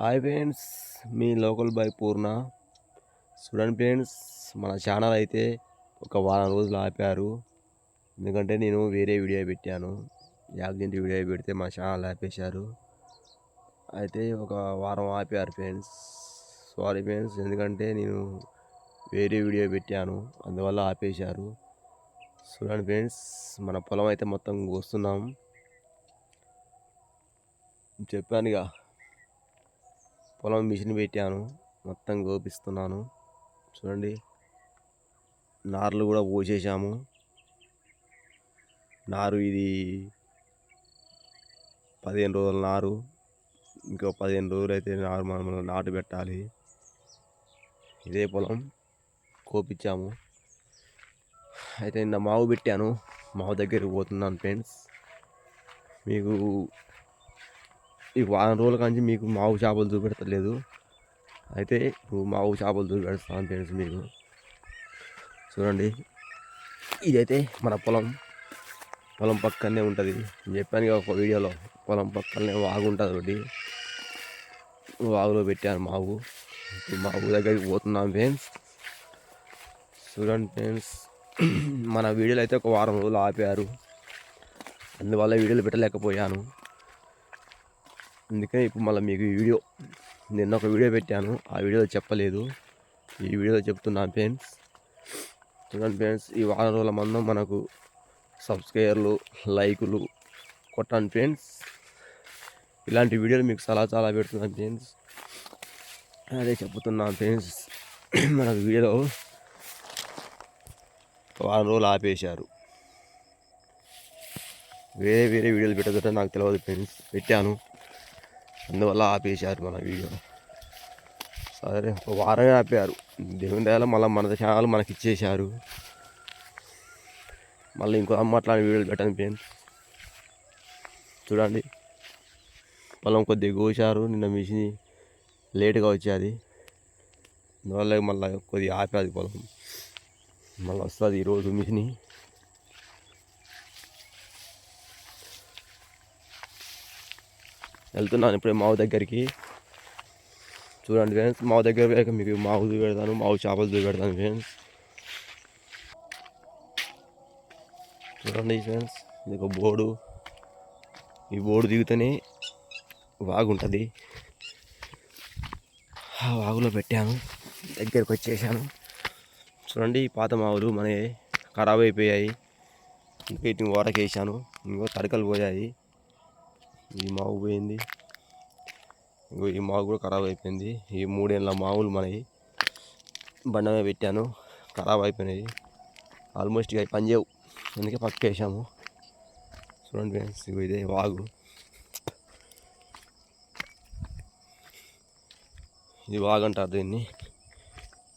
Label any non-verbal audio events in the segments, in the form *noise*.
Hi friends మీ local boy Purna. చూడండి friends మన ఛానల్ అయితే ఒక వారం రోజులు ఆపారు. ఎందుకంటే నేను వేరే వీడియో పెట్టాను. యాక్సిడెంట్ వీడియో పెడితే మా ఛానల్ ఆపేశారు. అయితే ఒక వారం ఆపారు ఫ్రెండ్స్. సారీ ఫ్రెండ్స్ ఎందుకంటే నేను వేరే వీడియో పెట్టాను. అందువల్ల ఆపేశారు. చూడండి ఫ్రెండ్స్ మన పొలం అయితే మొత్తం కోస్తున్నాం. చెప్పానుగా. పొలం మిషన్ పెట్టాను. మొత్తం గోపిస్తున్నాను. చూడండి. నార్లు కూడా పోసేసాము నారు ఇది పదిహేను రోజుల నారు. ఇంకో పదిహేను రోజులు అయితే నారు మనం నాటు పెట్టాలి. ఇదే పొలం కోపించాము. అయితే నిన్న మావు పెట్టాను. మావు దగ్గరికి పోతున్నాను ఫ్రెండ్స్. మీకు ఈ వారం రోజుల నుంచి మీకు మావు చేపలు చూపెడతలేదు. అయితే ఇప్పుడు మావు చేపలు చూపెడతాను ఫ్రెండ్స్ మీకు. చూడండి. ఇదైతే మన పొలం. పొలం పక్కనే ఉంటుంది. నేను చెప్పాను ఒక వీడియోలో పొలం పక్కనే వాగు ఉంటుంది ఒకటి. వాగులో పెట్టాను మావు. మా మావు దగ్గరికి పోతున్నాం ఫ్రెండ్స్. చూడండి ఫ్రెండ్స్. మన వీడియోలు అయితే ఒక వారం రోజులు ఆపారు. అందువల్ల వీడియోలు పెట్టలేకపోయాను. అందుకే ఇప్పుడు మళ్ళీ మీకు ఈ వీడియో నిన్న ఒక వీడియో పెట్టాను. ఆ వీడియోలో చెప్పలేదు. ఈ వీడియోలో చెప్తున్నాను ఫ్రెండ్స్. చూడండి ఫ్రెండ్స్ ఈ వారం రోజుల మందం మనకు సబ్స్క్రైబర్లు లైకులు కొట్టాను ఫ్రెండ్స్. ఇలాంటి వీడియోలు మీకు చాలా చాలా పెడుతున్నాను ఫ్రెండ్స్. అదే చెప్తున్నాను ఫ్రెండ్స్ *clears throat* మన వీడియోలో వారం రోజులు ఆపేశారు. వేరే వేరే వీడియోలు పెట్టదంటే నాకు తెలియదు ఫ్రెండ్స్. పెట్టాను. అందువల్ల ఆపేశారు మన వీడియో. సరే ఒక వారమే ఆపారు. దేవుని దయాల మళ్ళీ మన ఛానల్ మనకి ఇచ్చేశారు. మళ్ళీ ఇంకో అమ్మ అట్లాంటి వీడియోలు పెట్టండి ఫ్రెండ్స్ చూడండి. పొలం కొద్దిగా కోసారు నిన్న మిషన్ లేట్గా వచ్చేది. అందువల్ల మళ్ళీ కొద్దిగా ఆపేది పొలం. మళ్ళీ వస్తుంది ఈరోజు మిషన్. వెళ్తున్నాను ఇప్పుడే మావు దగ్గరికి. చూడండి ఫ్రెండ్స్ మావు దగ్గర పోయాక మీకు మావు పెడతాను మావు చేపలు పెడతాను ఫ్రెండ్స్. చూడండి ఫ్రెండ్స్ ఇది ఒక బోర్డు ఈ బోర్డు దిగుతూనే వాగు ఉంటుంది. ఆ వాగులో పెట్టాను దగ్గరికి వచ్చేసాను. చూడండి పాత మావులు మన ఖరాబ్ అయిపోయాయి. ఇంకా వీటిని ఓడకేసాను వేసాను ఇంకో తడకలు పోయాయి. ఈ మావు పోయింది. ఇంకో ఈ మావు కూడా ఖరాబ్ అయిపోయింది. ఈ మూడేళ్ళ మావులు మనవి బండమే పెట్టాను. ఖరాబ్ అయిపోయినాయి. ఆల్మోస్ట్ ఇక పనిచేయవు అందుకే పక్క వేసాము. చూడండి ఫ్రెండ్స్ ఇగో ఇదే వాగు. ఇది వాగు అంటారు దీన్ని.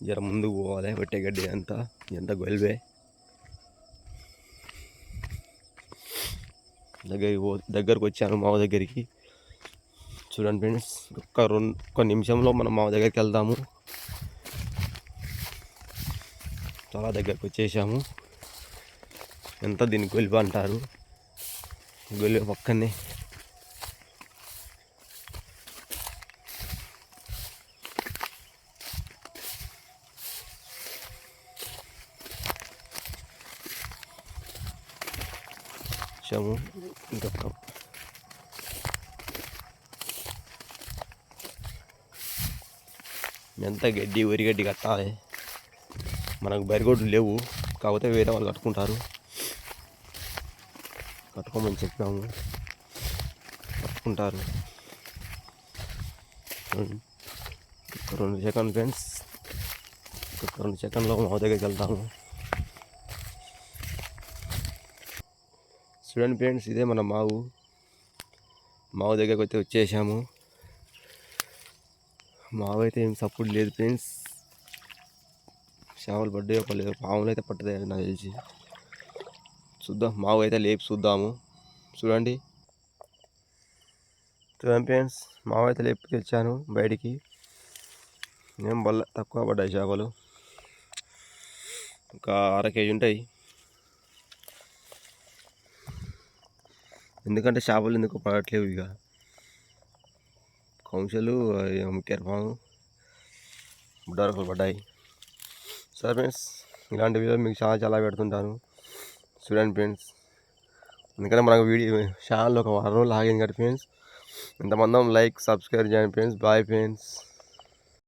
జర ముందుకు పోవాలి పెట్టే గడ్డి అంతా. ఎంత గొల్వే దగ్గరికి పో దగ్గరకు వచ్చాను మావ దగ్గరికి. చూడండి ఫ్రెండ్స్ ఒక్క రెండు ఒక్క నిమిషంలో మనం మావ దగ్గరికి వెళ్దాము. చాలా దగ్గరకు వచ్చేసాము. ఎంత దీన్ని గొలిపి అంటారు? గొలిపి పక్కనే వచ్చాము. ఇంకా ఎంత గడ్డి వరి గడ్డి కట్టాలి. మనకు బరిగొడ్లు లేవు. కాకపోతే వేరే వాళ్ళు కట్టుకుంటారు. కట్టుకోమని చెప్పాము. కట్టుకుంటారు. రెండు సెకండ్ ఫ్రెండ్స్. రెండు సెకండ్లో మా దగ్గరికి వెళ్తాము చూడండి ఫ్రెండ్స్ ఇదే మన మావు. మావు దగ్గరకు అయితే వచ్చేసాము. మావు అయితే ఏం సపోర్ట్ లేదు ఫ్రెండ్స్. చేపలు పడ్డాయో పడలేదు పాములు అయితే పట్టదు నాకు తెలిసి. చూద్దాం మావు అయితే లేపి చూద్దాము. చూడండి. చూడండి ఫ్రెండ్స్ మావు అయితే లేపి తెచ్చాను బయటికి. ఏం వల్ల తక్కువ పడ్డాయి చేపలు. ఒక అర కేజీ ఉంటాయి. ఎందుకంటే చేపలు ఎందుకు పడట్లేవు ఇక? కౌన్సిలు ముఖ్య పాము బుడ్డారకులు పడ్డాయి. సార్ ఫ్రెండ్స్ ఇలాంటి వీడియోలు మీకు చాలా చాలా పెడుతుంటాను. చూడండి ఫ్రెండ్స్ ఎందుకంటే మనకు వీడియో ఛానల్ ఒక వారం రోజులు ఆగింది కదా ఫ్రెండ్స్. ఇంతమంది లైక్ సబ్స్క్రైబ్ చేయండి ఫ్రెండ్స్. Bye friends.